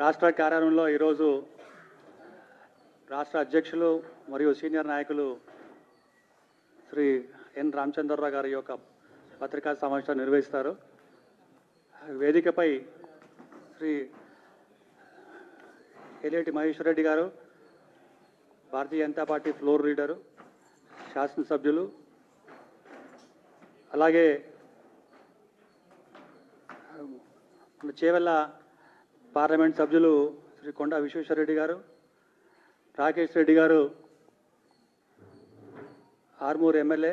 రాష్ట్ర కార్యాలయంలో ఈరోజు రాష్ట్ర అధ్యక్షులు మరియు సీనియర్ నాయకులు శ్రీ ఎన్ రామచంద్రరావు గారి యొక్క పత్రికా సమావేశం నిర్వహిస్తారు. వేదికపై శ్రీ ఎలియటి మహేశ్వర్ రెడ్డి గారు Bharatiya Janata party floor leader శాసనసభ్యులు అలాగే చేవెళ్ళ పార్లమెంట్ సభ్యులు శ్రీ కొండా విశ్వేశ్వరరెడ్డి గారు రాకేష్ రెడ్డి గారు ఆర్మూర్ ఎమ్మెల్యే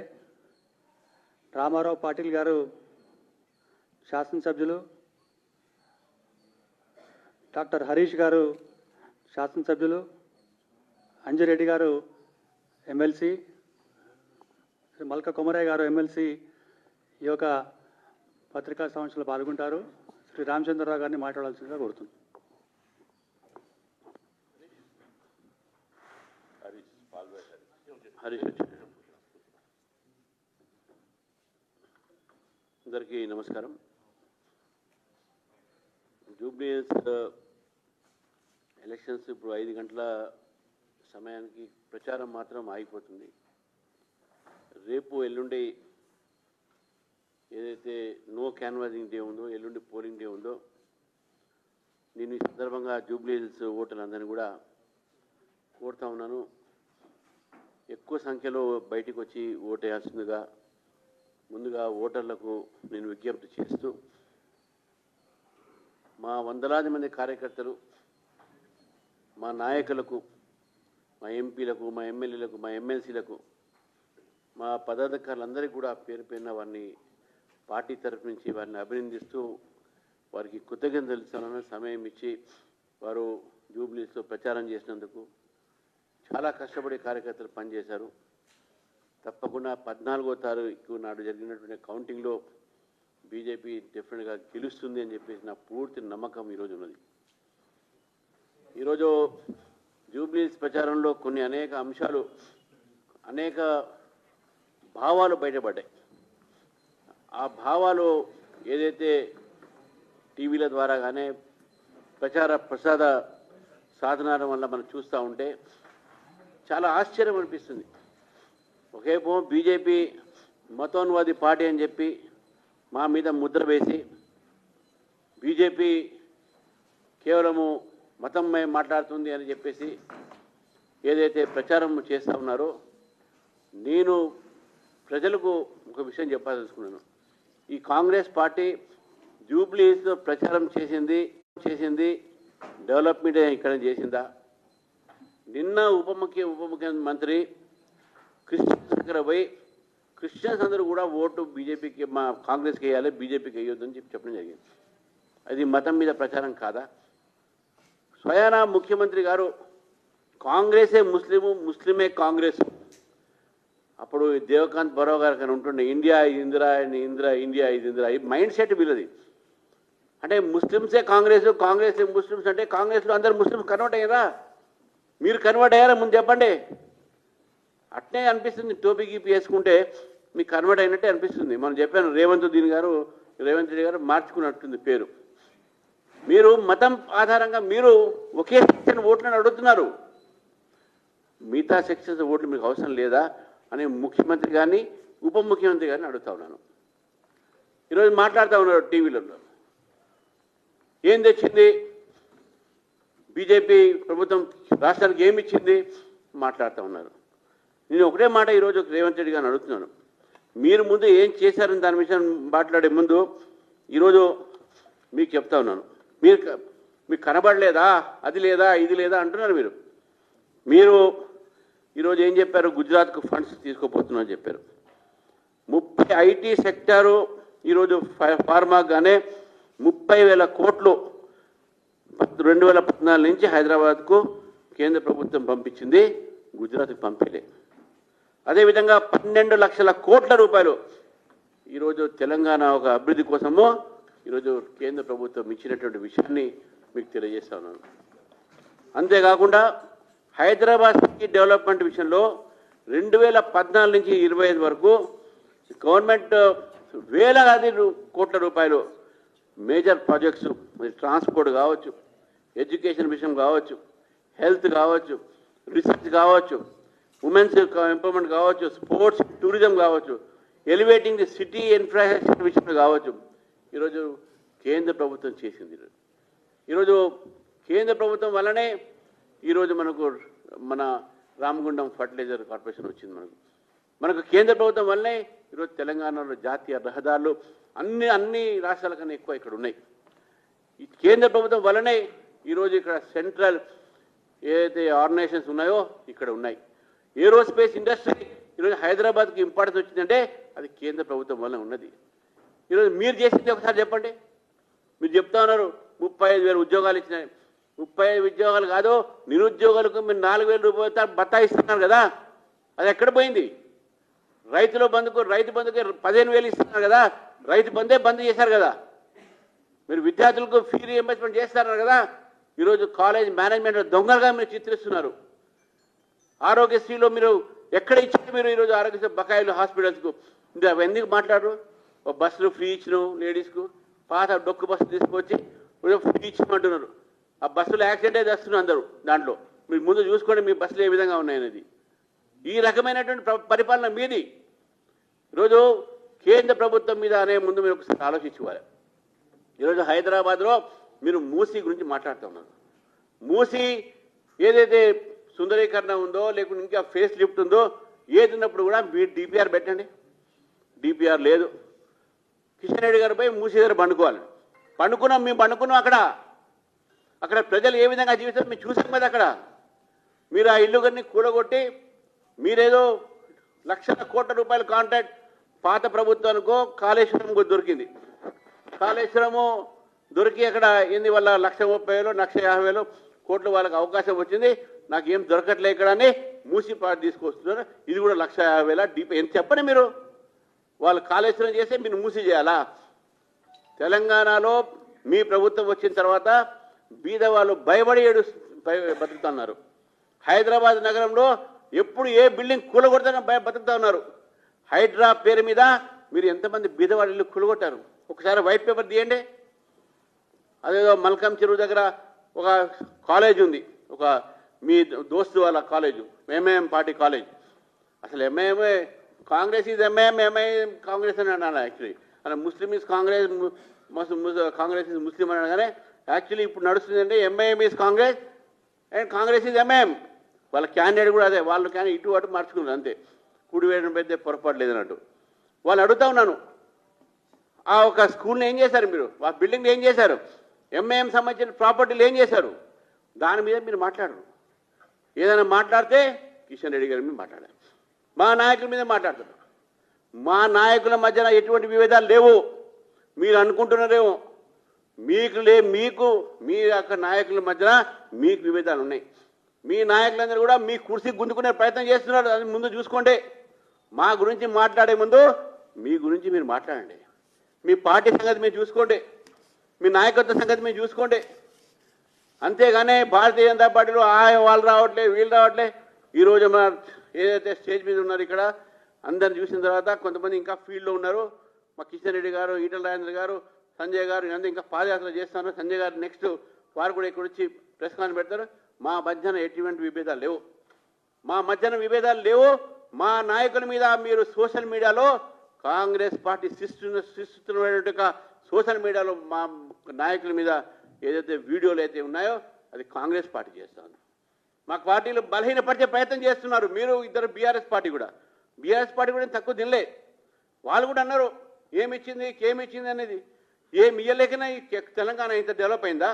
రామారావు పాటిల్ గారు శాసనసభ్యులు డాక్టర్ హరీష్ గారు శాసనసభ్యులు అంజిరెడ్డి గారు ఎమ్మెల్సీ శ్రీ మల్క కొమరయ్య గారు ఎమ్మెల్సీ ఈ యొక్క పత్రికా సమావేశంలో పాల్గొంటారు. శ్రీ రామచంద్రరావు గారిని మాట్లాడాల్సిందిగా కోరుతున్నాను. హరీష్ అందరికీ నమస్కారం. జూబ్లీస్ ఎలక్షన్స్ ఇప్పుడు ఐదు గంటల సమయానికి ప్రచారం మాత్రం ఆగిపోతుంది. రేపు ఎల్లుండి ఏదైతే నో క్యాన్వాసింగ్ డే ఉందో ఎల్లుండి పోలింగ్ డే ఉందో నేను ఈ సందర్భంగా జూబ్లీహిల్స్ ఓటర్లందరినీ కూడా కోరుతా ఉన్నాను. ఎక్కువ సంఖ్యలో బయటికి వచ్చి ఓటేయాల్సిందిగా ముందుగా ఓటర్లకు నేను విజ్ఞప్తి చేస్తూ మా వందలాది మంది కార్యకర్తలు మా నాయకులకు మా ఎంపీలకు మా ఎమ్మెల్యేలకు మా ఎమ్మెల్సీలకు మా పదాధికారులందరికీ కూడా పేరు పేరున వారిని పార్టీ తరఫు నుంచి వారిని అభినందిస్తూ వారికి కృతజ్ఞతలు తెలుస్తానని సమయం ఇచ్చి వారు జూబ్లీస్లో ప్రచారం చేసినందుకు చాలా కష్టపడి కార్యకర్తలు పనిచేశారు. తప్పకుండా పద్నాలుగో తారీఖు నాడు జరిగినటువంటి కౌంటింగ్లో బీజేపీ డెఫినెట్గా గెలుస్తుంది అని చెప్పేసి నా పూర్తి నమ్మకం ఈరోజు ఉన్నది. ఈరోజు జూబ్లీస్ ప్రచారంలో కొన్ని అనేక అంశాలు అనేక భావాలు బయటపడ్డాయి. ఆ భావాలు ఏదైతే టీవీల ద్వారా కానీ ప్రచార ప్రసాద సాధనాల వల్ల మనం చూస్తూ ఉంటే చాలా ఆశ్చర్యం అనిపిస్తుంది. ఒకేపో బీజేపీ మతోన్వాది పార్టీ అని చెప్పి మా మీద ముద్ర వేసి బీజేపీ కేవలము మతంపై మాట్లాడుతుంది అని చెప్పేసి ఏదైతే ప్రచారం చేస్తూ ఉన్నారో నేను ప్రజలకు ఒక విషయం చెప్పాలనుకున్నాను ఈ కాంగ్రెస్ పార్టీ జూబ్లీస్లో ప్రచారం చేసింది చేసింది డెవలప్మెంట్ ఇక్కడ చేసిందా? నిన్న ఉప ముఖ్య ఉప ముఖ్యమంత్రి క్రిస్టియన్స్ దగ్గర పోయి క్రిస్టియన్స్ అందరూ కూడా ఓటు బీజేపీకి మా కాంగ్రెస్కి వేయాలి బీజేపీకి వేయొద్దని చెప్పి చెప్పడం జరిగింది. అది మతం మీద ప్రచారం కాదా? స్వయానా ముఖ్యమంత్రి గారు కాంగ్రెసే ముస్లిము ముస్లిమే కాంగ్రెస్. అప్పుడు దేవకాంత్ బరో గారు కానీ ఉంటుండే ఇండియా ఇది ఇందిరా ఇందిరా ఇండియా ఇది ఇందిరా ఈ మైండ్ సెట్ వీళ్ళది. అంటే ముస్లిమ్సే కాంగ్రెస్ కాంగ్రెస్ ముస్లిమ్స్ అంటే కాంగ్రెస్లో అందరు ముస్లిమ్స్ కన్వర్ట్ అయ్యారా? మీరు కన్వర్ట్ అయ్యారా ముందు చెప్పండి. అట్నే అనిపిస్తుంది టోపీ గీపీ వేసుకుంటే మీకు కన్వర్ట్ అయినట్టే అనిపిస్తుంది. మనం చెప్పాను రేవంత్ దీని గారు రేవంత్ రెడ్డి గారు మార్చుకున్నట్టుంది పేరు. మీరు మతం ఆధారంగా మీరు ఒకే సెక్షన్ ఓట్లను అడుగుతున్నారు. మిగతా సెక్షన్స్ ఓట్లు మీకు అవసరం లేదా? అని ముఖ్యమంత్రి గారిని ఉప ముఖ్యమంత్రి గారిని అడుగుతా ఉన్నాను. ఈరోజు మాట్లాడుతూ ఉన్నారు టీవీలలో. ఏం తెచ్చింది? బీజేపీ ప్రభుత్వం రాష్ట్రానికి ఏమి ఇచ్చింది? మాట్లాడుతూ ఉన్నారు. నేను ఒకటే మాట ఈరోజు రేవంత్ రెడ్డి గారిని అడుగుతున్నాను. మీరు ముందు ఏం చేశారని దాని విషయం మాట్లాడే ముందు ఈరోజు మీకు చెప్తా ఉన్నాను. మీరు మీకు కనబడలేదా? అది లేదా? ఇది లేదా? అంటున్నారు మీరు. మీరు ఈరోజు ఏం చెప్పారు? గుజరాత్కు ఫండ్స్ తీసుకోపోతున్నారని చెప్పారు. ముప్పై ఐటీ సెక్టారు ఈరోజు ఫార్మాగానే ముప్పై వేల కోట్లు రెండు వేల పద్నాలుగు నుంచి హైదరాబాద్కు కేంద్ర ప్రభుత్వం పంపించింది గుజరాత్కి పంపలే. అదేవిధంగా పన్నెండు లక్షల కోట్ల రూపాయలు ఈరోజు తెలంగాణ ఒక అభివృద్ధి కోసము ఈరోజు కేంద్ర ప్రభుత్వం ఇచ్చినటువంటి విషయాన్ని మీకు తెలియజేస్తా ఉన్నాను. అంతేకాకుండా హైదరాబాద్ సిటీ డెవలప్మెంట్ విషయంలో రెండు వేల పద్నాలుగు నుంచి ఇరవై ఐదు వరకు గవర్నమెంట్ వేలాది కోట్ల రూపాయలు మేజర్ ప్రాజెక్ట్స్ ట్రాన్స్పోర్ట్ కావచ్చు ఎడ్యుకేషన్ విషయం కావచ్చు హెల్త్ కావచ్చు రీసెర్చ్ కావచ్చు ఉమెన్స్ ఎంపవర్మెంట్ కావచ్చు స్పోర్ట్స్ టూరిజం కావచ్చు ఎలివేటింగ్ ది సిటీ ఇన్ఫ్రాస్ట్రక్చర్ విషయంలో కావచ్చు. ఈరోజు కేంద్ర ప్రభుత్వం చేసింది. ఈరోజు కేంద్ర ప్రభుత్వం వల్లనే ఈరోజు మనకు మన రామగుండం ఫర్టిలైజర్ కార్పొరేషన్ వచ్చింది మనకు. మనకు కేంద్ర ప్రభుత్వం వల్లే ఈరోజు తెలంగాణలో జాతీయ రహదారులు అన్ని అన్ని రాష్ట్రాల కన్నా ఎక్కువ ఇక్కడ ఉన్నాయి. ఈ కేంద్ర ప్రభుత్వం వల్లనే ఈరోజు ఇక్కడ సెంట్రల్ ఏదైతే ఆర్గనైజేషన్స్ ఉన్నాయో ఇక్కడ ఉన్నాయి. ఏరోస్పేస్ ఇండస్ట్రీ ఈరోజు హైదరాబాద్కి ఇంపార్టెన్స్ వచ్చిందంటే అది కేంద్ర ప్రభుత్వం వల్ల ఉన్నది. ఈరోజు మీరు చేసింది ఒకసారి చెప్పండి. మీరు చెప్తా ఉన్నారు ముప్పై ఐదు వేల ఉద్యోగాలు ఇచ్చినాయి. ముప్పై ఐదు ఉద్యోగాలు కాదు నిరుద్యోగులకు మీరు నాలుగు వేల రూపాయలు బత్తాయిస్తున్నారు కదా? అది ఎక్కడ పోయింది? రైతుల బంధుకు రైతు బంధుకు పదిహేను వేలు ఇస్తున్నారు కదా? రైతు బందే బంద్ చేశారు కదా? మీరు విద్యార్థులకు ఫీ రీఎంబర్స్మెంట్ చేస్తున్నారు కదా? ఈరోజు కాలేజ్ మేనేజ్మెంట్ దొంగలుగా మీరు చిత్రిస్తున్నారు. ఆరోగ్యశ్రీలో మీరు ఎక్కడ ఇచ్చారు మీరు ఈరోజు ఆరోగ్యశ్రీ బకాయిలు హాస్పిటల్స్కు? ఇంకా అవి ఎందుకు మాట్లాడరు? బస్సులు ఫ్రీ ఇచ్చినావు లేడీస్కు పాత డొక్కు బస్సు తీసుకొచ్చి ఫ్రీ ఇచ్చినాం అంటున్నారు ఆ బస్సులో యాక్సిడెంట్ అయితే వస్తున్నారు అందరూ దాంట్లో. మీరు ముందు చూసుకోండి మీ బస్సులు ఏ విధంగా ఉన్నాయనేది. ఈ రకమైనటువంటి పరిపాలన మీది. ఈరోజు కేంద్ర ప్రభుత్వం మీద అనే ముందు మీరు ఒకసారి ఆలోచించుకోవాలి. ఈరోజు హైదరాబాద్లో మీరు మూసీ గురించి మాట్లాడుతూ ఉన్నారు. మూసీ ఏదైతే సుందరీకరణ ఉందో లేకుంటే ఇంకా ఫేస్ లిఫ్ట్ ఉందో ఏది ఉన్నప్పుడు కూడా మీరు డిపిఆర్ పెట్టండి. డిపిఆర్ లేదు. కిషన్ రెడ్డి గారు పోయి మూసీ దగ్గర పండుకోవాలి. పండుకున్నాం మేము పండుకున్నాం అక్కడ. అక్కడ ప్రజలు ఏ విధంగా జీవిస్తారు మేము చూసాం కదా అక్కడ? మీరు ఆ ఇల్లు గారిని కూడగొట్టి మీరేదో లక్షల కోట్ల రూపాయల కాంట్రాక్ట్ పాత ప్రభుత్వానికో కాళేశ్వరం దొరికింది. కాళేశ్వరము దొరికి అక్కడ ఏంది వాళ్ళ లక్ష ముప్పై వేలు లక్ష యాభై వేలు కోట్లు వాళ్ళకి అవకాశం వచ్చింది. నాకు ఏం దొరకట్లే ఇక్కడ అని మూసి పాట తీసుకొస్తున్నారు. ఇది కూడా లక్ష యాభై వేల డీపీ. ఎంత చెప్పండి మీరు? వాళ్ళు కాళేశ్వరం చేస్తే మీరు మూసి చేయాలా? తెలంగాణలో మీ ప్రభుత్వం వచ్చిన తర్వాత బీద వాళ్ళు భయపడి ఏడు బతుకుతున్నారు. హైదరాబాద్ నగరంలో ఎప్పుడు ఏ బిల్డింగ్ కూలగొడతానో భయ బతుకుతా ఉన్నారు హైడ్రా పేరు మీద మీరు ఎంతమంది బీదవాళ్ళు ఇల్లు కూలగొట్టారు? ఒకసారి వైట్ పేపర్ తీయండి. అదేదో మల్కం చెరువు దగ్గర ఒక కాలేజ్ ఉంది. ఒక మీ దోస్తు వాళ్ళ కాలేజు ఎంఏఎం పార్టీ కాలేజ్. అసలు ఎంఐఎంఏ కాంగ్రెస్ ఇది ఎంఐఎం ఎంఐఎం కాంగ్రెస్ అని అన్నాను యాక్చువల్లీ. అలా Muslim is Congress Congress is Muslim అని అనగానే యాక్చువల్లీ ఇప్పుడు నడుస్తుందంటే MIM is Congress and Congress is MIM వాళ్ళ క్యాండిడేట్ కూడా అదే. వాళ్ళు కానీ ఇటు అటు మార్చుకున్నారు అంతే. కుడి వేయడం పెద్ద పొరపాటు లేదన్నట్టు వాళ్ళు అడుగుతా ఉన్నాను. ఆ ఒక స్కూల్ని ఏం చేశారు మీరు? ఆ బిల్డింగ్ ఏం చేశారు? ఎంఐఎం సంబంధించిన ప్రాపర్టీలు ఏం చేశారు? దాని మీద మీరు మాట్లాడరు. ఏదైనా మాట్లాడితే కిషన్ రెడ్డి గారి మీద మాట్లాడారు మా నాయకుల మీద మాట్లాడుతున్నారు మా నాయకుల మధ్యన ఎటువంటి విభేదాలు లేవు. మీరు అనుకుంటున్నారేమో. మీకు లే మీకు మీ యొక్క నాయకుల మధ్యన మీకు విభేదాలు ఉన్నాయి. మీ నాయకులందరూ కూడా మీ కుర్సీ గుంజుకునే ప్రయత్నం చేస్తున్నారు. అది ముందు చూసుకోండి. మా గురించి మాట్లాడే ముందు మీ గురించి మీరు మాట్లాడండి. మీ పార్టీ సంగతి మీరు చూసుకోండి. మీ నాయకత్వ సంగతి మీరు చూసుకోండి. అంతేగానే భారతీయ జనతా పార్టీలో ఆ వాళ్ళు రావట్లే వీళ్ళు రావట్లే. ఈరోజు మన ఏదైతే స్టేజ్ మీద ఉన్నారు ఇక్కడ అందరిని చూసిన తర్వాత కొంతమంది ఇంకా ఫీల్డ్లో ఉన్నారు. మా కిషన్ రెడ్డి గారు ఈటల రాజేంద్ర గారు సంజయ్ గారు వీళ్ళందరూ ఇంకా పాదయాత్ర చేస్తున్నారు. సంజయ్ గారు నెక్స్ట్ వారు కూడా ఇక్కడ వచ్చి ప్రెస్ కాన్ పెడతారు. మా మధ్యన ఎటువంటి విభేదాలు లేవు. మా మధ్యన విభేదాలు లేవు. మా నాయకుల మీద మీరు సోషల్ మీడియాలో కాంగ్రెస్ పార్టీ శిస్తున్న శిస్తున్నటువంటి సోషల్ మీడియాలో మా నాయకుల మీద ఏదైతే వీడియోలు అయితే ఉన్నాయో అది కాంగ్రెస్ పార్టీ చేస్తుంది. మా పార్టీలు బలహీనపరిచే ప్రయత్నం చేస్తున్నారు. మీరు ఇద్దరు బీఆర్ఎస్ పార్టీ కూడా. బీఆర్ఎస్ పార్టీ కూడా తక్కువ తినలే. వాళ్ళు కూడా అన్నారు ఏమిచ్చింది? కేమిచ్చింది? ఏమి ఇచ్చింది అనేది ఏమి ఇవ్వలేకనే తెలంగాణ ఇంత డెవలప్ అయిందా?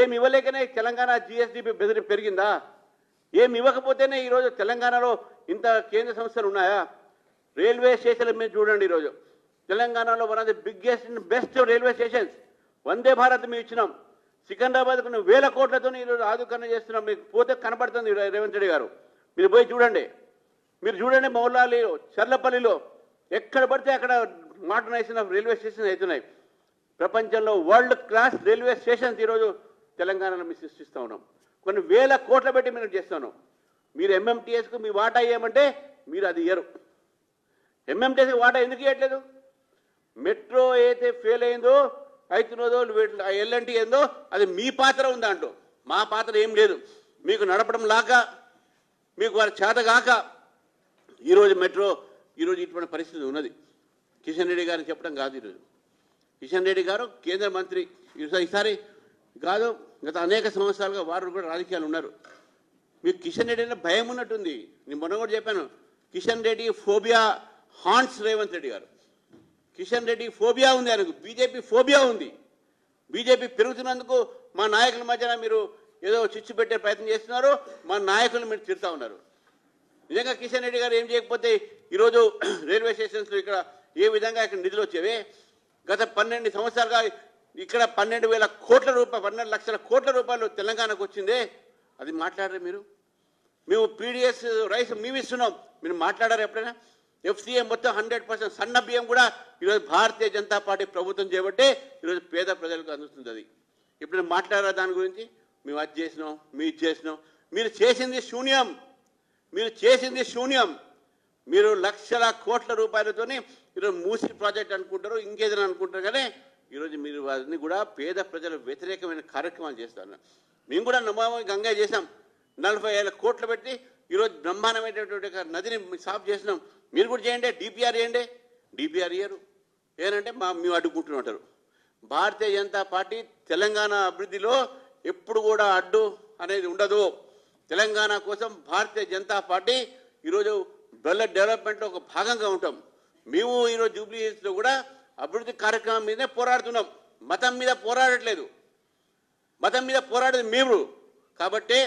ఏమి ఇవ్వలేకనే తెలంగాణ జిఎస్డిపి బెదిరి పెరిగిందా? ఏమి ఇవ్వకపోతేనే ఈరోజు తెలంగాణలో ఇంత కేంద్ర సంస్థలు ఉన్నాయా? రైల్వే స్టేషన్ల మీద చూడండి ఈరోజు. తెలంగాణలో one of the biggest and best railway stations. Vande Bharat మేము ఇచ్చినాం. సికింద్రాబాద్ వేల కోట్లతో ఈరోజు ఆదుకరణ చేస్తున్నాం. మీకు పోతే కనబడుతుంది రేవంత్ రెడ్డి గారు. మీరు పోయి చూడండి. మీరు చూడండి మౌలాలి చర్లపల్లిలో ఎక్కడ పడితే అక్కడ మోడర్నైజేషన్ రైల్వే స్టేషన్ అవుతున్నాయి. ప్రపంచంలో వరల్డ్ క్లాస్ రైల్వే స్టేషన్స్ ఈరోజు తెలంగాణలో మేము సృష్టిస్తూ ఉన్నాం. కొన్ని వేల కోట్ల పెట్టి మేము చేస్తున్నాం మీరు ఎంఎంటీఎస్కు మీ వాటా ఇవ్వమంటే మీరు అది ఇయ్యరు. ఎంఎంటీఎస్కి వాటా ఎందుకు ఇవ్వట్లేదు మెట్రో అయితే ఫెయిల్ అయిందో అవుతున్నదో ఎల్ఎన్టీ ఏందో అది మీ పాత్ర ఉంది అంటూ మా పాత్ర ఏం లేదు. మీకు నడపడం లాక మీకు వారి చేత కాక ఈరోజు మెట్రో ఈరోజు ఇటువంటి పరిస్థితి ఉన్నది. కిషన్ రెడ్డి గారిని చెప్పడం కాదు ఈరోజు. కిషన్ రెడ్డి గారు కేంద్ర మంత్రి ఈసారి కాదు గత అనేక సంవత్సరాలుగా వారు కూడా రాజకీయాలు ఉన్నారు. మీకు కిషన్ రెడ్డి అంటే భయం ఉన్నట్టుంది. నేను మొన్న కూడా చెప్పాను కిషన్ రెడ్డి ఫోబియా హాన్స్ రేవంత్ రెడ్డి గారు. కిషన్ రెడ్డి ఫోబియా ఉంది ఆయనకు బీజేపీ ఫోబియా ఉంది. బీజేపీ పెరుగుతున్నందుకు మా నాయకుల మధ్యన మీరు ఏదో చిచ్చు పెట్టే ప్రయత్నం చేస్తున్నారు మా నాయకులు మీరు తిడతా ఉన్నారు. నిజంగా కిషన్ రెడ్డి గారు ఏం చేయకపోతే ఈరోజు రైల్వే స్టేషన్స్లో ఇక్కడ ఏ విధంగా ఇక్కడ నిధులు వచ్చేవి? గత పన్నెండు సంవత్సరాలుగా ఇక్కడ పన్నెండు వేల కోట్ల రూపాయలు పన్నెండు లక్షల కోట్ల రూపాయలు తెలంగాణకు వచ్చిందే. అది మాట్లాడరు మీరు? మేము పీడిఎస్ రైస్ మేము ఇస్తున్నాం మీరు మాట్లాడారు ఎప్పుడైనా? ఎఫ్సీఏ మొత్తం హండ్రెడ్ పర్సెంట్ సన్న బియ్యం కూడా ఈరోజు భారతీయ జనతా పార్టీ ప్రభుత్వం చేయబట్టే ఈరోజు పేద ప్రజలకు అందుతుంది అది. ఇప్పుడు మాట్లాడారా దాని గురించి? మేము అది చేసినాం మీరు ఇది చేసినాం. మీరు చేసింది శూన్యం. మీరు చేసింది శూన్యం. మీరు లక్షల కోట్ల రూపాయలతోని ఈరోజు మూసి ప్రాజెక్ట్ అనుకుంటారు ఇంకేదైనా అనుకుంటారు కానీ ఈరోజు మీరు వారిని కూడా పేద ప్రజల వ్యతిరేకమైన కార్యక్రమాలు చేస్తారు. మేము కూడా నమామి గంగా చేసాం నలభై ఏళ్ళ కోట్లు పెట్టి ఈరోజు బ్రహ్మాండమైనటువంటి నదిని సాఫ్ చేసినాం. మీరు కూడా చేయండి డిపిఆర్ చేయండి. డిపిఆర్ ఇయ్యరు. ఏంటంటే మా మేము అడ్డుకుంటూ ఉంటారు. భారతీయ జనతా పార్టీ తెలంగాణ అభివృద్ధిలో ఎప్పుడు కూడా అడ్డు అనేది ఉండదు. తెలంగాణ కోసం భారతీయ జనతా పార్టీ ఈరోజు బెల్ల డెవలప్మెంట్ ఒక భాగంగా ఉంటాం. మేము ఈరోజు జూబ్లీ హిల్స్లో కూడా అభివృద్ధి కార్యక్రమం మీదనే పోరాడుతున్నాం. మతం మీద పోరాడట్లేదు. మతం మీద పోరాడేది మేము. కాబట్టి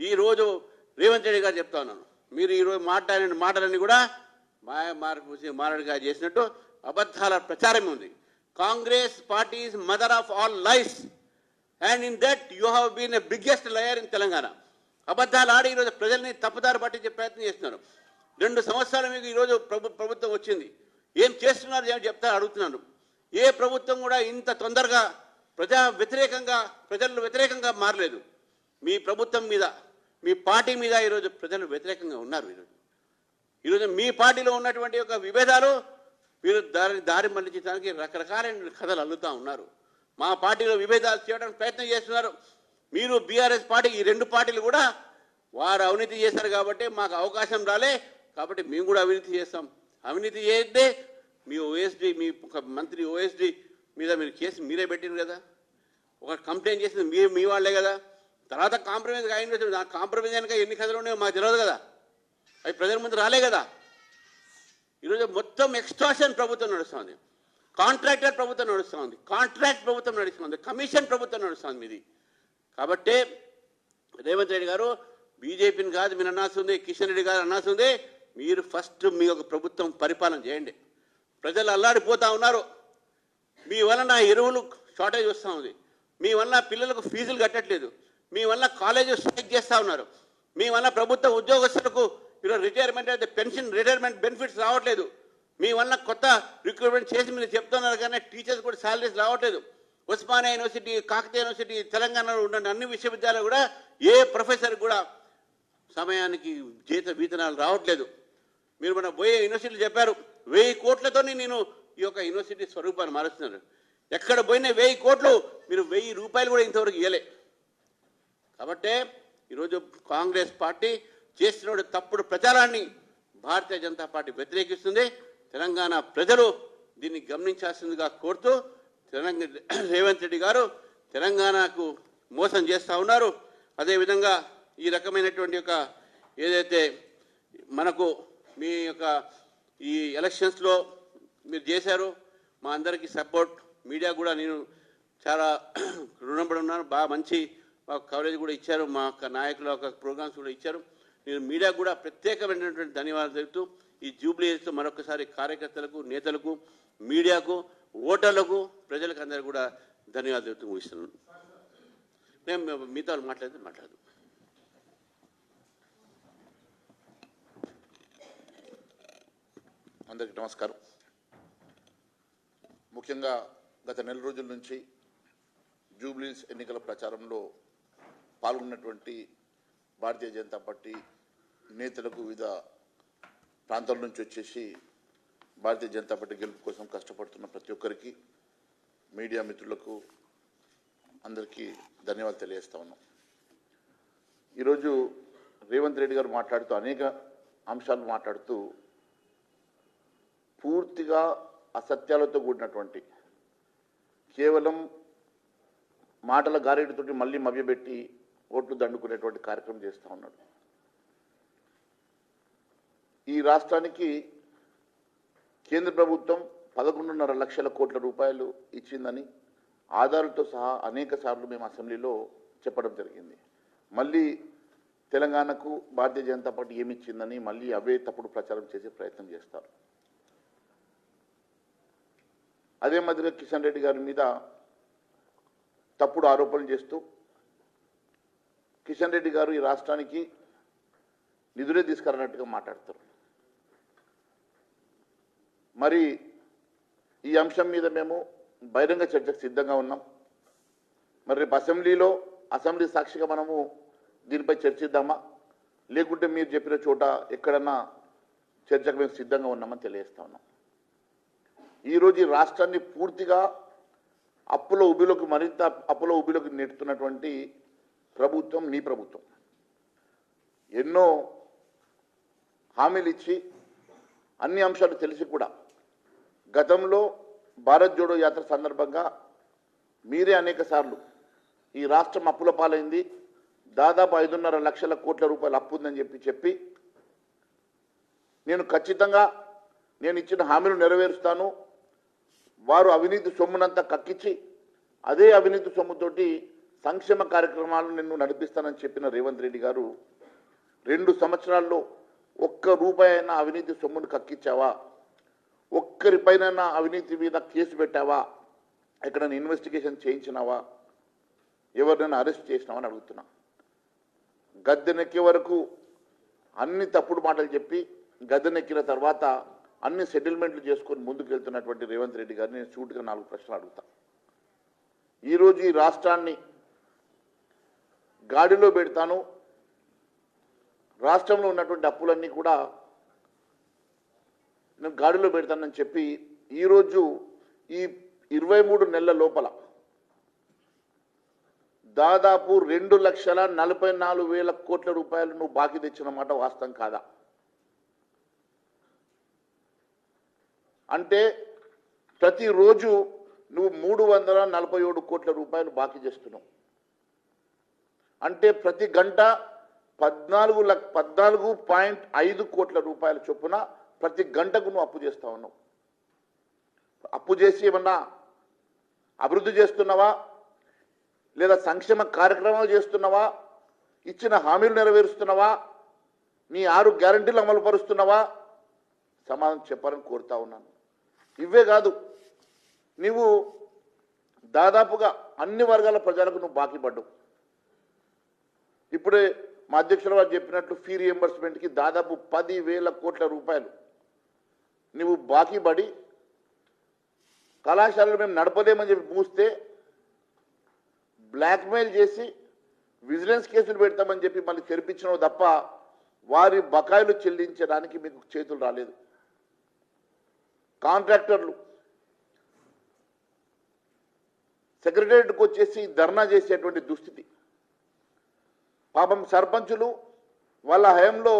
ఈరోజు రేవంత్ రెడ్డి గారు చెప్తా ఉన్నాను. మీరు ఈరోజు మాట్లాడిన మాటలన్నీ కూడా మాయ మార్పు మారడిగా చేసినట్టు అబద్ధాల ప్రచారం ఉంది. Congress party is mother of all life and in that you have been a biggest liar in Telangana అబద్ధాలు ఆడి ఈరోజు ప్రజల్ని తప్పుదారి పట్టించే ప్రయత్నం చేస్తున్నారు. రెండు సంవత్సరాలు మీకు ఈరోజు ప్రభు ప్రభుత్వం వచ్చింది. ఏం చేస్తున్నారు ఏమి చెప్తా అడుగుతున్నాను. ఏ ప్రభుత్వం కూడా ఇంత తొందరగా ప్రజా వ్యతిరేకంగా ప్రజలు వ్యతిరేకంగా మారలేదు. మీ ప్రభుత్వం మీద మీ పార్టీ మీద ఈరోజు ప్రజలు వ్యతిరేకంగా ఉన్నారు ఈరోజు. ఈరోజు మీ పార్టీలో ఉన్నటువంటి ఒక విభేదాలు మీరు దారి దారి మళ్ళించడానికి రకరకాలైన కథలు అల్లుతా ఉన్నారు. మా పార్టీలో విభేదాలు చేయడానికి ప్రయత్నం చేస్తున్నారు. మీరు బీఆర్ఎస్ పార్టీ ఈ రెండు పార్టీలు కూడా వారు అవినీతి చేశారు కాబట్టి మాకు అవకాశం రాలే. కాబట్టి మేము కూడా అవినీతి చేస్తాం. అవినీతి చేస్తే మీ ఓఎస్డి మీ మంత్రి ఓఎస్డి మీద మీరు కేసు మీరే పెట్టిండ్రు కదా. ఒక కంప్లైంట్ చేసింది మీ మీ వాళ్ళే కదా. తర్వాత కాంప్రమైజ్ అయింది నా కాంప్రమైజ్ అయినాక ఎన్ని కథలు ఉన్నాయో మాకు తెలియదు కదా. అవి ప్రజల ముందు రాలే కదా. ఈరోజు మొత్తం ఎక్స్ట్రాషన్ ప్రభుత్వం నడుస్తుంది. కాంట్రాక్టర్ ప్రభుత్వం నడుస్తుంది. కాంట్రాక్ట్ ప్రభుత్వం నడుస్తుంది. కమిషన్ ప్రభుత్వం నడుస్తుంది మీది. కాబట్టి రేవంత్ రెడ్డి గారు బీజేపీని కాదు మీరు అనాల్సింది కిషన్ రెడ్డి గారు అనాల్సింది మీరు ఫస్ట్ మీ యొక్క ప్రభుత్వం పరిపాలన చేయండి. ప్రజలు అల్లాడిపోతూ ఉన్నారు. మీ వలన ఎరువులు షార్టేజ్ వస్తూ ఉంది. మీ వల్ల పిల్లలకు ఫీజులు కట్టట్లేదు. మీ వల్ల కాలేజీ స్ట్రైక్ చేస్తూ ఉన్నారు. మీ వల్ల ప్రభుత్వ ఉద్యోగస్తులకు ఈరోజు రిటైర్మెంట్ అయితే పెన్షన్ రిటైర్మెంట్ బెనిఫిట్స్ రావట్లేదు. మీ వల్ల కొత్త రిక్రూట్మెంట్ చేసి మీరు చెప్తున్నారు కానీ టీచర్స్ కూడా శాలరీస్ రావట్లేదు. ఉస్మానియా యూనివర్సిటీ కాకతీయ యూనివర్సిటీ తెలంగాణలో ఉన్న అన్ని విశ్వవిద్యాలయాలు కూడా ఏ ప్రొఫెసర్ కూడా సమయానికి జీత వేతనాలు రావట్లేదు. మీరు మన పోయే యూనివర్సిటీలు చెప్పారు వెయ్యి కోట్లతోనే నేను ఈ యొక్క యూనివర్సిటీ స్వరూపాన్ని మారుస్తున్నాను ఎక్కడ పోయినా వెయ్యి కోట్లు మీరు వెయ్యి రూపాయలు కూడా ఇంతవరకు ఇవ్వలే కాబట్టే ఈరోజు కాంగ్రెస్ పార్టీ చేసిన తప్పుడు ప్రచారాన్ని భారతీయ జనతా పార్టీ వ్యతిరేకిస్తుంది. తెలంగాణ ప్రజలు దీన్ని గమనించాల్సిందిగా కోరుతూ తెలంగాణ రేవంత్ రెడ్డి గారు తెలంగాణకు మోసం చేస్తూ ఉన్నారు. అదేవిధంగా ఈ రకమైనటువంటి యొక్క ఏదైతే మనకు మీ యొక్క ఈ ఎలక్షన్స్లో మీరు చేశారు. మా అందరికీ సపోర్ట్ మీడియా కూడా నేను చాలా రుణపడి ఉన్నాను. బాగా మంచి కవరేజ్ కూడా ఇచ్చారు. మా యొక్క నాయకుల యొక్క ప్రోగ్రామ్స్ కూడా ఇచ్చారు. నేను మీడియా కూడా ప్రత్యేకమైనటువంటి ధన్యవాదాలు తెలుపుతూ ఈ జూబ్లీ మరొకసారి కార్యకర్తలకు నేతలకు మీడియాకు ఓటర్లకు ప్రజలకు అందరూ కూడా ధన్యవాదాలు తెలుపుతూ ముగిస్తున్నాను. నేను మిగతా మాట్లాడితే మాట్లాడదు అందరికీ నమస్కారం. ముఖ్యంగా గత నెల రోజుల నుంచి జూబ్లీస్ ఎన్నికల ప్రచారంలో పాల్గొన్నటువంటి భారతీయ జనతా పార్టీ నేతలకు వివిధ ప్రాంతాల నుంచి వచ్చేసి భారతీయ జనతా పార్టీ గెలుపు కోసం కష్టపడుతున్న ప్రతి ఒక్కరికి మీడియా మిత్రులకు అందరికీ ధన్యవాదాలు తెలియజేస్తా ఉన్నాం. ఈరోజు రేవంత్ రెడ్డి గారు మాట్లాడుతూ అనేక అంశాలు మాట్లాడుతూ పూర్తిగా అసత్యాలతో కూడినటువంటి కేవలం మాటల గారెడితోటి మళ్ళీ మభ్యపెట్టి ఓట్లు దండుకునేటువంటి కార్యక్రమం చేస్తూ ఉన్నాడు. ఈ రాష్ట్రానికి కేంద్ర ప్రభుత్వం పదకొండున్నర లక్షల కోట్ల రూపాయలు ఇచ్చిందని ఆధారులతో సహా అనేక సార్లు మేము అసెంబ్లీలో చెప్పడం జరిగింది. మళ్ళీ తెలంగాణకు భారతీయ జనతా పార్టీ ఏమి ఇచ్చిందని మళ్ళీ అవే తప్పుడు ప్రచారం చేసే ప్రయత్నం చేస్తారు. అదే మధ్యలో కిషన్ రెడ్డి గారి మీద తప్పుడు ఆరోపణలు చేస్తూ కిషన్ రెడ్డి గారు ఈ రాష్ట్రానికి నిధులే తీసుకురన్నట్టుగా మాట్లాడతారు మరి ఈ అంశం మీద మేము బహిరంగ చర్చకు సిద్ధంగా ఉన్నాం. మరి రేపు అసెంబ్లీలో అసెంబ్లీ సాక్షిగా మనము దీనిపై చర్చిద్దామా? లేకుంటే మీరు చెప్పిన చోట ఎక్కడన్నా చర్చకు మేము సిద్ధంగా ఉన్నామని తెలియజేస్తా ఉన్నాం. ఈరోజు ఈ రాష్ట్రాన్ని పూర్తిగా అప్పుల ఉబిలోకి మరింత అప్పుల ఉబిలోకి నెట్టుతున్నటువంటి ప్రభుత్వం మీ ప్రభుత్వం. ఎన్నో హామీలు ఇచ్చి అన్ని అంశాలు తెలిసి కూడా గతంలో భారత్ జోడో యాత్ర సందర్భంగా మీరే అనేక సార్లు ఈ రాష్ట్రం అప్పుల పాలైంది. దాదాపు ఐదున్నర లక్షల కోట్ల రూపాయలు అప్పు ఉందని చెప్పి చెప్పి నేను ఖచ్చితంగా నేను ఇచ్చిన హామీలు నెరవేరుస్తాను. వారు అవినీతి సొమ్మునంతా కక్కించి అదే అవినీతి సొమ్ముతోటి సంక్షేమ కార్యక్రమాలు నిన్ను నడిపిస్తానని చెప్పిన రేవంత్ రెడ్డి గారు రెండు సంవత్సరాల్లో ఒక్క రూపాయి అయినా అవినీతి సొమ్మును కక్కించావా ఒక్కరిపైన అవినీతి మీద కేసు పెట్టావా? ఎక్కడైనా ఇన్వెస్టిగేషన్ చేయించినావా? ఎవరినైనా అరెస్ట్ చేసినావా అని అడుగుతున్నా. గద్దెనెక్కే వరకు అన్ని తప్పుడు మాటలు చెప్పి గద్దెనెక్కిన తర్వాత అన్ని సెటిల్మెంట్లు చేసుకొని ముందుకు వెళ్తున్నటువంటి రేవంత్ రెడ్డి గారిని నేను సూటిగా నాలుగు ప్రశ్నలు అడుగుతా. ఈరోజు ఈ రాష్ట్రాన్ని గాడిలో పెడతాను. రాష్ట్రంలో ఉన్నటువంటి అప్పులన్నీ కూడా నేను గాడిలో పెడతానని చెప్పి ఈరోజు ఈ ఇరవై మూడు నెలల లోపల దాదాపు రెండు లక్షల నలభై నాలుగు వేల కోట్ల రూపాయలు నువ్వు బాకీ తెచ్చిన మాట వాస్తవం కాదా? అంటే ప్రతిరోజు నువ్వు మూడు వందల నలభై ఏడు కోట్ల రూపాయలు బాకీ చేస్తున్నావు. అంటే ప్రతి గంట పద్నాలుగు లక్ పద్నాలుగు పాయింట్ ఐదు కోట్ల రూపాయల చొప్పున ప్రతి గంటకు నువ్వు అప్పు చేస్తా ఉన్నావు. అప్పు చేసి ఏమన్నా అభివృద్ధి చేస్తున్నావా? లేదా సంక్షేమ కార్యక్రమాలు చేస్తున్నావా? ఇచ్చిన హామీలు నెరవేరుస్తున్నావా? నీ ఆరు గ్యారంటీలు అమలు పరుస్తున్నావా సమాధానం చెప్పాలని కోరుతా ఉన్నాను. ఇవే కాదు. నీవు దాదాపుగా అన్ని వర్గాల ప్రజలకు నువ్వు బాకీ పడ్డావు. ఇప్పుడే మా అధ్యక్షుల వారు చెప్పినట్లు ఫీ రియంబర్స్మెంట్కి దాదాపు పది వేల కోట్ల రూపాయలు. నువ్వు బాకీ పడి కళాశాలలు మేము నడపలేమని చెప్పి మూస్తే బ్లాక్మెయిల్ చేసి విజిలెన్స్ కేసులు పెడతామని చెప్పి మళ్ళీ తెరిపించడం తప్ప వారి బకాయిలు చెల్లించడానికి మీకు చేతులు రాలేదు. కాంట్రాక్టర్లు. సెక్రటరియట్కి వచ్చేసి ధర్నా చేసేటువంటి దుస్థితి. పాపం సర్పంచులు వాళ్ళ హయంలో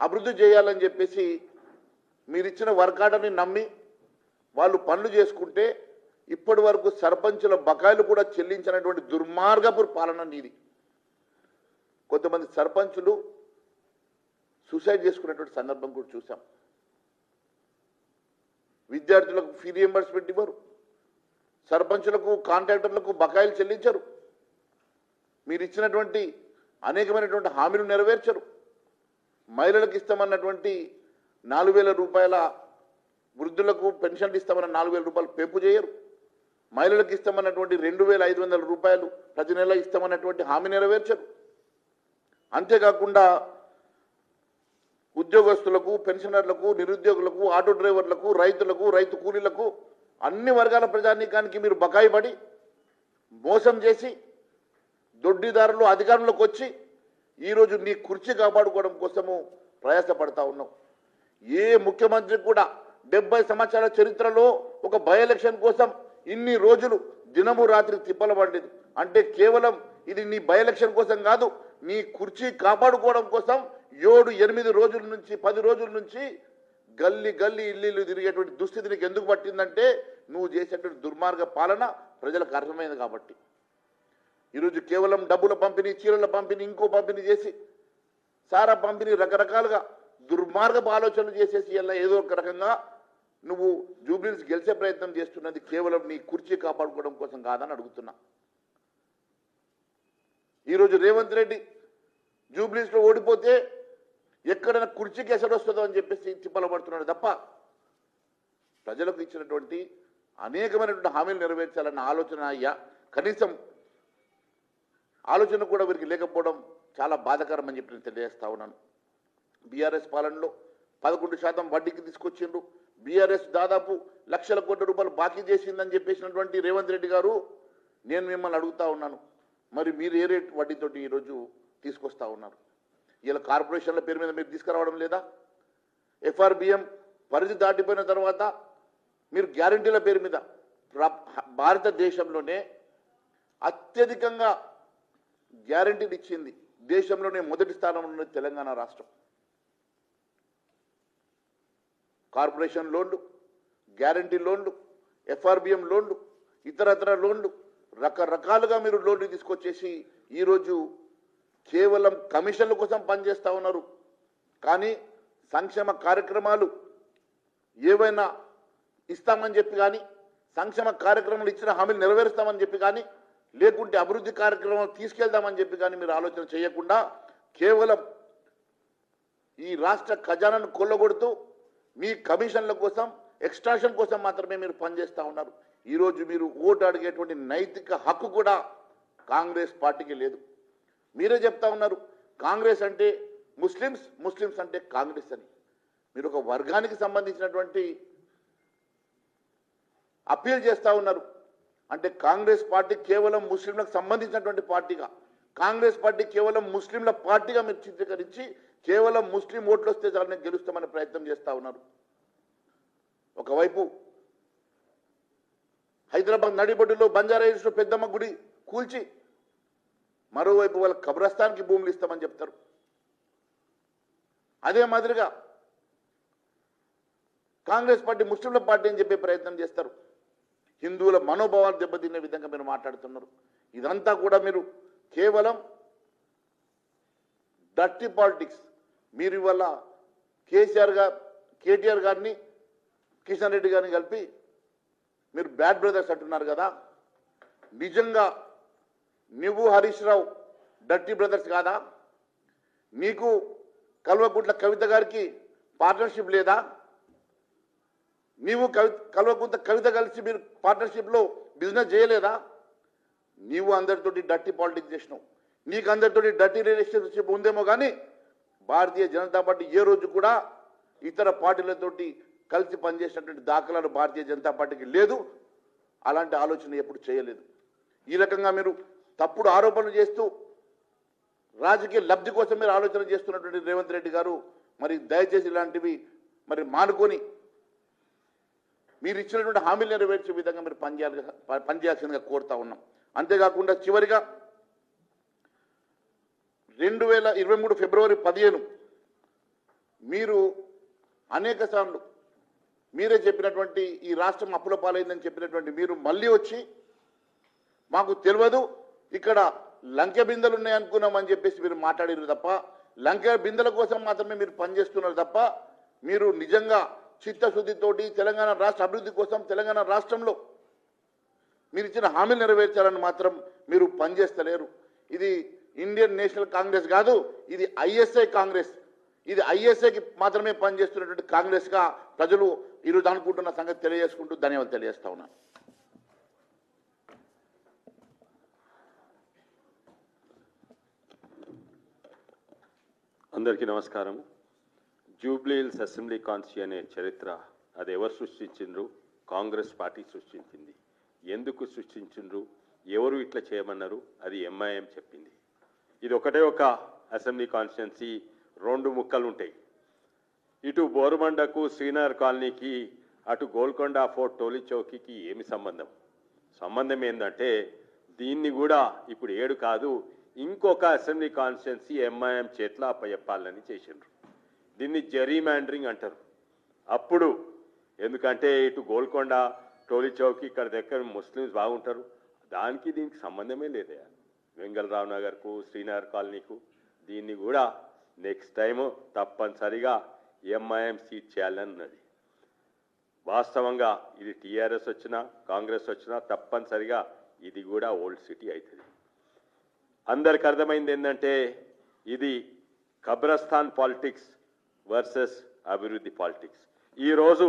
అభివృద్ధి చేయాలని చెప్పేసి మీరిచ్చిన వర్క్ ఆర్డర్ని నమ్మి వాళ్ళు పనులు చేసుకుంటే ఇప్పటి వరకు సర్పంచుల బకాయిలు కూడా చెల్లించినటువంటి దుర్మార్గపు పాలన నీది. కొంతమంది సర్పంచులు సూసైడ్ చేసుకునేటువంటి సందర్భం కూడా చూసాం. విద్యార్థులకు ఫీ రియంబర్స్మెంట్ ఇవ్వరు. సర్పంచులకు కాంట్రాక్టర్లకు బకాయిలు చెల్లించరు. మీరు ఇచ్చినటువంటి అనేకమైనటువంటి హామీలు నెరవేర్చరు. మహిళలకు ఇస్తామన్నటువంటి నాలుగు వేల రూపాయల వృద్ధులకు పెన్షన్లు ఇస్తామన్న నాలుగు వేల రూపాయలు పెంపు చేయరు. మహిళలకు ఇస్తామన్నటువంటి రెండు వేల ఐదు వందల రూపాయలు ప్రతి నెల ఇస్తామన్నటువంటి హామీ నెరవేర్చరు. అంతేకాకుండా ఉద్యోగస్తులకు పెన్షనర్లకు నిరుద్యోగులకు ఆటో డ్రైవర్లకు రైతులకు రైతు కూలీలకు అన్ని వర్గాల ప్రజానీకానికి మీరు బకాయి పడి మోసం చేసి దొడ్డిదారులు అధికారంలోకి వచ్చి ఈరోజు నీ కుర్చీ కాపాడుకోవడం కోసము ప్రయాసపడతా ఉన్నావు. ఏ ముఖ్యమంత్రి కూడా డెబ్బై సంవత్సరాల చరిత్రలో ఒక బై ఎలక్షన్ కోసం ఇన్ని రోజులు దినము రాత్రి తిప్పల అంటే కేవలం ఇది నీ బై ఎలక్షన్ కోసం కాదు నీ కుర్చీ కాపాడుకోవడం కోసం ఏడు ఎనిమిది రోజుల నుంచి పది రోజుల నుంచి గల్లీ గల్లి ఇల్లు తిరిగేటువంటి దుస్థితి నీకు ఎందుకు పట్టిందంటే నువ్వు చేసేటువంటి దుర్మార్గ పాలన ప్రజలకు అర్థమైంది కాబట్టి. ఈరోజు కేవలం డబ్బుల పంపిణీ చీరల పంపిణీ ఇంకో పంపిణీ చేసి సారా పంపిణీ రకరకాలుగా దుర్మార్గపు ఆలోచనలు చేసేసి ఇలా ఏదో ఒక రకంగా నువ్వు జూబ్లీన్స్ గెలిచే ప్రయత్నం చేస్తున్నది కేవలం నీ కుర్చీ కాపాడుకోవడం కోసం కాదని అడుగుతున్నా. ఈరోజు రేవంత్ రెడ్డి జూబ్లీస్లో ఓడిపోతే ఎక్కడైనా కుర్చీకి ఎసడు వస్తుందో అని చెప్పేసి తిప్పలబడుతున్నాడు తప్ప ప్రజలకు ఇచ్చినటువంటి అనేకమైనటువంటి హామీలు నెరవేర్చాలన్న ఆలోచన అయ్యా. కనీసం ఆలోచన కూడా వీరికి లేకపోవడం చాలా బాధాకరం అని చెప్పి నేను తెలియజేస్తా ఉన్నాను. బీఆర్ఎస్ పాలనలో పదకొండు శాతం వడ్డీకి తీసుకొచ్చిండ్రు. బీఆర్ఎస్ దాదాపు లక్షల కోట్ల రూపాయలు బాకీ చేసిందని చెప్పేసినటువంటి రేవంత్ రెడ్డి గారు నేను మిమ్మల్ని అడుగుతా ఉన్నాను. మరి మీరు ఏ రేట్ వడ్డీతోటి ఈరోజు తీసుకొస్తా ఉన్నారు? ఇలా కార్పొరేషన్ల పేరు మీద మీరు తీసుకురావడం లేదా? ఎఫ్ఆర్బిఎం పరిధి దాటిపోయిన తర్వాత మీరు గ్యారంటీల పేరు మీద భారతదేశంలోనే అత్యధికంగా గ్యారంటీలు ఇచ్చింది దేశంలోనే మొదటి స్థానంలో ఉన్నది తెలంగాణ రాష్ట్రం. కార్పొరేషన్ లోన్లు గ్యారంటీ లోన్లు ఎఫ్ఆర్బిఎం లోన్లు ఇతరతర లోన్లు రకరకాలుగా మీరు లోన్లు తీసుకొచ్చేసి ఈరోజు కేవలం కమిషన్ల కోసం పనిచేస్తూ ఉన్నారు. కానీ సంక్షేమ కార్యక్రమాలు ఏవైనా ఇస్తామని చెప్పి కానీ సంక్షేమ కార్యక్రమాలు ఇచ్చిన హామీలు నెరవేరుస్తామని చెప్పి కానీ లేకుంటే అభివృద్ధి కార్యక్రమాలు తీసుకెళ్దామని చెప్పి కానీ మీరు ఆలోచన చేయకుండా కేవలం ఈ రాష్ట్ర ఖజానాను కొల్లగొడుతూ మీ కమిషన్ల కోసం ఎక్స్ట్రాషన్ కోసం మాత్రమే మీరు పనిచేస్తూ ఉన్నారు. ఈరోజు మీరు ఓటు అడిగేటువంటి నైతిక హక్కు కూడా కాంగ్రెస్ పార్టీకి లేదు. మీరే చెప్తా ఉన్నారు. కాంగ్రెస్ అంటే ముస్లిమ్స్ ముస్లిమ్స్ అంటే కాంగ్రెస్ అని. మీరు ఒక వర్గానికి సంబంధించినటువంటి అప్పీల్ చేస్తూ ఉన్నారు. అంటే కాంగ్రెస్ పార్టీ కేవలం ముస్లింలకు సంబంధించినటువంటి పార్టీగా. కాంగ్రెస్ పార్టీ కేవలం ముస్లింల పార్టీగా మీరు చిత్రీకరించి కేవలం ముస్లిం ఓట్లు వస్తే చాలని గెలుస్తామనే ప్రయత్నం చేస్తూ ఉన్నారు. ఒకవైపు హైదరాబాద్ నడిబొడ్డులో బంజారా పెద్దమ్మ గుడి కూల్చి మరోవైపు వాళ్ళ కబ్రస్థాన్కి భూములు ఇస్తామని చెప్తారు. అదే మాదిరిగా కాంగ్రెస్ పార్టీ ముస్లింల పార్టీ అని చెప్పే ప్రయత్నం చేస్తారు. హిందువుల మనోభావాలు దెబ్బతినే విధంగా మీరు మాట్లాడుతున్నారు. ఇదంతా కూడా మీరు కేవలం డర్టీ పాలిటిక్స్ మీరు ఇవాళ కేసీఆర్ గారు కేటీఆర్ గారిని కిషన్ రెడ్డి గారిని కలిపి మీరు బ్యాడ్ బ్రదర్స్ అంటున్నారు కదా. నిజంగా నువ్వు హరీష్ రావు డర్టీ బ్రదర్స్ కాదా? నీకు కల్వకుంట్ల కవిత గారికి పార్ట్నర్షిప్ లేదా? నీవు కవి కల్వకుంట్ల కవిత కలిసి మీరు పార్ట్నర్షిప్లో బిజినెస్ చేయలేదా? నీవు అందరితోటి డర్టీ పాలిటిక్స్ చేసినావు. నీకు అందరితోటి డర్టీ రిలేషన్షిప్ ఉందేమో కానీ భారతీయ జనతా పార్టీ ఏ రోజు కూడా ఇతర పార్టీలతోటి కలిసి పనిచేసినటువంటి దాఖలాలు భారతీయ జనతా పార్టీకి లేదు. అలాంటి ఆలోచన ఎప్పుడు చేయలేదు. ఈ రకంగా మీరు తప్పుడు ఆరోపణలు చేస్తూ రాజకీయ లబ్ధి కోసం మీరు ఆలోచన చేస్తున్నటువంటి రేవంత్ రెడ్డి గారు మరి దయచేసి ఇలాంటివి మరి మానుకొని మీరు ఇచ్చినటువంటి హామీలు నెరవేర్చే విధంగా మీరు పనిచేయాలి పనిచేయాల్సిందిగా కోరుతా ఉన్నాం. అంతేకాకుండా చివరిగా రెండు వేల ఇరవై మూడు ఫిబ్రవరి పదిహేను మీరు అనేక సార్లు మీరే చెప్పినటువంటి ఈ రాష్ట్రం అప్పుల పాలైందని చెప్పినటువంటి మీరు మళ్ళీ వచ్చి మాకు తెలియదు. ఇక్కడ లంకె బిందెలు ఉన్నాయనుకున్నామని చెప్పేసి మీరు మాట్లాడారు తప్ప లంకె బిందెల కోసం మాత్రమే మీరు పనిచేస్తున్నారు తప్ప మీరు నిజంగా చిత్తశుద్ధితోటి తెలంగాణ రాష్ట్ర అభివృద్ధి కోసం తెలంగాణ రాష్ట్రంలో మీరు ఇచ్చిన హామీలు నెరవేర్చాలని మాత్రం మీరు పనిచేస్తలేరు. ఇది ఇండియన్ నేషనల్ కాంగ్రెస్ కాదు ఇది ఐఎస్ఐ కాంగ్రెస్. ఇది ఐఎస్ఐకి మాత్రమే పనిచేస్తున్నటువంటి కాంగ్రెస్గా ప్రజలు ఈరోజు అనుకుంటున్న సంగతి తెలియజేసుకుంటూ ధన్యవాదాలు తెలియజేస్తా ఉన్నాను. అందరికీ నమస్కారం జూబ్లీహిల్స్ అసెంబ్లీ కాన్స్టి అనే చరిత్ర అది ఎవరు సృష్టించిండ్రు? కాంగ్రెస్ పార్టీ సృష్టించింది. ఎందుకు సృష్టించిండ్రు? ఎవరు ఇట్లా చేయమన్నారు? అది ఎంఐఎం చెప్పింది. ఇది ఒకటే ఒక అసెంబ్లీ కాన్స్టిట్యున్సీ రెండు ముక్కలు ఉంటాయి ఇటు బోరుమండకు శ్రీనగర్ కాలనీకి అటు గోల్కొండ ఫోర్ట్ టోలీ చౌకీకి ఏమి సంబంధం? సంబంధం ఏంటంటే దీన్ని కూడా ఇప్పుడు ఏడు కాదు ఇంకొక అసెంబ్లీ కాన్స్టిట్యున్సీ ఎంఐఎం చేతిలో అప్పచెప్పాలని చేసిండ్రు. దీన్ని జెరీమాండరింగ్ అంటారు. అప్పుడు ఎందుకంటే ఇటు గోల్కొండ టోలీ చౌక్ ఇక్కడ దగ్గర ముస్లిమ్స్ బాగుంటారు. దానికి దీనికి సంబంధమే లేదే వెంగళరావు నగర్కు శ్రీనగర్ కాలనీకు దీన్ని కూడా నెక్స్ట్ టైము తప్పనిసరిగా ఎంఐఎం సీట్ చేయాలన్నది. వాస్తవంగా ఇది టీఆర్ఎస్ వచ్చినా కాంగ్రెస్ వచ్చినా తప్పనిసరిగా ఇది కూడా ఓల్డ్ సిటీ అవుతుంది. అందరికి అర్థమైంది ఏంటంటే ఇది కబ్రస్థాన్ పాలిటిక్స్ వర్సెస్ అభివృద్ధి పాలిటిక్స్. ఈరోజు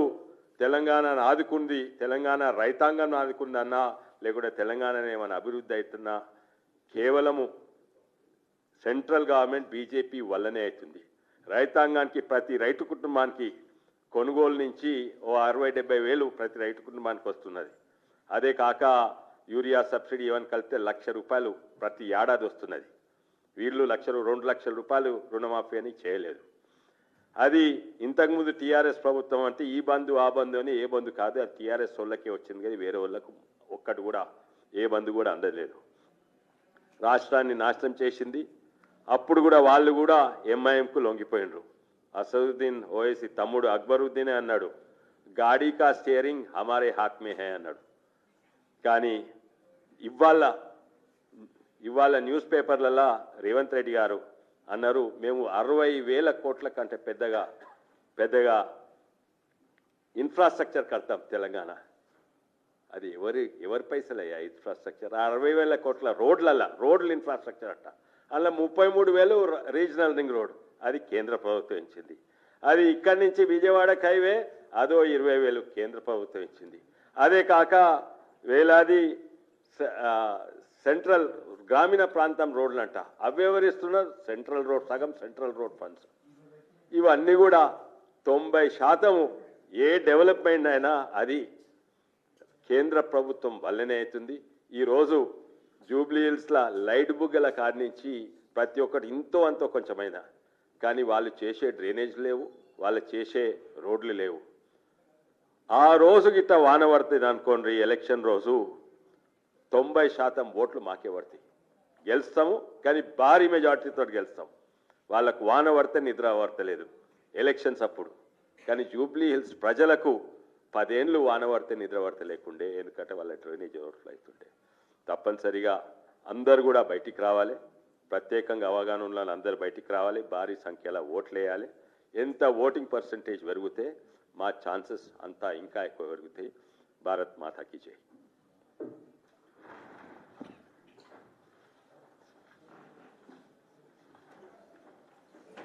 తెలంగాణను ఆదుకుంది తెలంగాణ రైతాంగం ఆదుకుందన్నా లేకుంటే తెలంగాణనే ఏమైనా అభివృద్ధి అవుతున్నా కేవలము సెంట్రల్ గవర్నమెంట్ బీజేపీ వల్లనే అవుతుంది. రైతాంగానికి ప్రతి రైతు కుటుంబానికి కొనుగోలు నుంచి ఓ అరవై డెబ్బై వేలు ప్రతి రైతు కుటుంబానికి వస్తున్నది. అదే కాక యూరియా సబ్సిడీ ఏమని కలిపితే లక్ష రూపాయలు ప్రతి ఏడాది వస్తున్నది. వీళ్ళు లక్షలు రెండు లక్షల రూపాయలు రుణమాఫీ అని చేయలేదు. అది ఇంతకుముందు టీఆర్ఎస్ ప్రభుత్వం అంటే ఈ బంధు ఆ బంధు అని ఏ బంధు కాదు. అది టీఆర్ఎస్ వాళ్ళకే వచ్చింది కానీ వేరే వాళ్ళకు ఒక్కటి కూడా ఏ బంధు కూడా అందలేదు. రాష్ట్రాన్ని నాశనం చేసింది. అప్పుడు కూడా వాళ్ళు కూడా ఎంఐఎంకు లొంగిపోయినరు. అసదుద్దీన్ ఓవైసీ తమ్ముడు అక్బరుద్దీనే అన్నాడు. గాడీ కా స్టీరింగ్ హమారే హాత్ మే హే అన్నాడు. కానీ ఇవాళ ఇవాళ న్యూస్ పేపర్లలో రేవంత్ రెడ్డి గారు అన్నారు మేము అరవై వేల కోట్ల కంటే పెద్దగా పెద్దగా ఇన్ఫ్రాస్ట్రక్చర్ కడతాం తెలంగాణ. అది ఎవరి ఎవరి పైసలు అయ్యా ఇన్ఫ్రాస్ట్రక్చర్ అరవై వేల కోట్ల రోడ్లల్లా రోడ్ల ఇన్ఫ్రాస్ట్రక్చర్ అట్ట. అలా ముప్పై మూడు వేలు రీజనల్ రింగ్ రోడ్ అది కేంద్ర ప్రభుత్వం ఇచ్చింది. అది ఇక్కడి నుంచి విజయవాడకి హైవే అదో ఇరవై వేలు కేంద్ర ప్రభుత్వం ఇచ్చింది. అదే కాక వేలాది సెంట్రల్ గ్రామీణ ప్రాంతం రోడ్లంట. అవి ఎవరిస్తున్నారు? సెంట్రల్ రోడ్ సగం సెంట్రల్ రోడ్ ఫండ్స్. ఇవన్నీ కూడా తొంభై శాతము ఏ డెవలప్మెంట్ అయినా అది కేంద్ర ప్రభుత్వం వల్లనే అవుతుంది ఈరోజు జూబ్లీ హిల్స్ల లైట్ బుగ్గల కారణించి ప్రతి ఒక్కటి ఇంతో అంతో కొంచెమైనా. కానీ వాళ్ళు చేసే డ్రైనేజ్ లేవు వాళ్ళు చేసే రోడ్లు లేవు. ఆ రోజు గిట్ట వాన పడుతుంది అనుకోండి ఎలక్షన్ రోజు తొంభై శాతం ఓట్లు మాకే పడతాయి గెలుస్తాము కానీ భారీ మెజార్టీతో గెలుస్తాం. వాళ్ళకు వాన పడితే నిద్ర పడతలేదు ఎలక్షన్స్ అప్పుడు. కానీ జూబ్లీ హిల్స్ ప్రజలకు పదేళ్ళు వాన పడితే నిద్ర పడతలేకుండే ఎందుకంటే వాళ్ళ డ్రైనేజ్ ఓట్లు అవుతుండే తప్పనిసరిగా అందరు కూడా బయటికి రావాలి. ప్రత్యేకంగా అవగాహన ఉన్న అందరు బయటికి రావాలి. భారీ సంఖ్యలో ఓట్లు వేయాలి ఎంత ఓటింగ్ పర్సంటేజ్ పెరిగితే మా ఛాన్సెస్ అంతా ఇంకా ఎక్కువ పెరుగుతాయి. భారత్ మాతాకి జై.